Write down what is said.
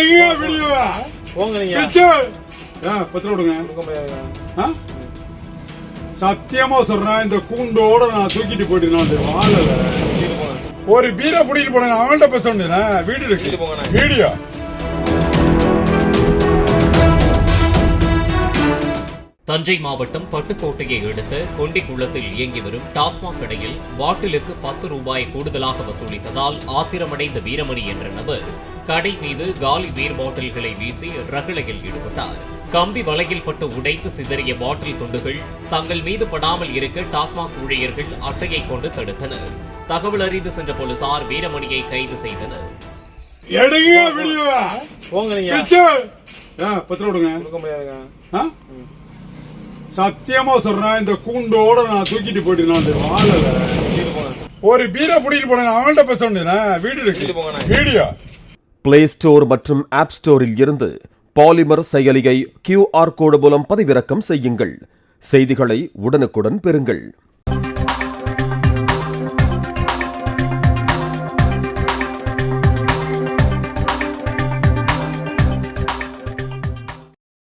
எடுங்க வீடியோவா போங்க நீங்க பிச்சு ஆ பத்து ரூபா கொடுங்க? சத்தியமா சொல்றேன் இந்த கூண்டோட நான் தூக்கிட்டு போயிட்டு நான் வாழல ஒரு பீரை பிடிக்கிட்டு போனேன் அவங்கள்ட்ட பேச வேண்டியதுனா வீடு இருக்கு. வீடியோ. தஞ்சை மாவட்டம் பட்டுக்கோட்டையை அடுத்த கொண்டிக்குளத்தில் இயங்கி வரும் டாஸ்மாக் கடையில் பாட்டிலுக்கு பத்து ரூபாய் கூடுதலாக வசூலித்ததால் ஆத்திரமடைந்த வீரமணி என்ற நபர் கடை மீது காலி பீர் பாட்டில்களை வீசி ரகளையில் ஈடுபட்டார். கம்பி வலையில் பட்டு உடைத்து சிதறிய பாட்டில் துண்டுகள் தங்கள் மீது படாமல் இருக்க டாஸ்மாக் ஊழியர்கள் அட்டையை கொண்டு தடுத்தனர். தகவல் அறிந்து சென்ற போலீசார் வீரமணியை கைது செய்தனர். பத்து ரூபா கொடுக்க முடியாதுங்க? சத்தியமா சொல்றேன் இந்த கூண்டோட நான் தூக்கிட்டு போயிட்டு நான் வாழல ஒரு பீரை பிடிக்கிட்டு போனேன் அவங்கள்ட்ட பேச வேண்டியதுனா வீடு இருக்கு. போங்கண்ணே வீடியோ. பிளே ஸ்டோர் மற்றும் ஆப் ஸ்டோரில் இருந்து பாலிமர் செயலியை கியூஆர் கோடு மூலம் பதிவிறக்கம் செய்யுங்கள். செய்திகளை உடனுக்குடன் பெறுங்கள்.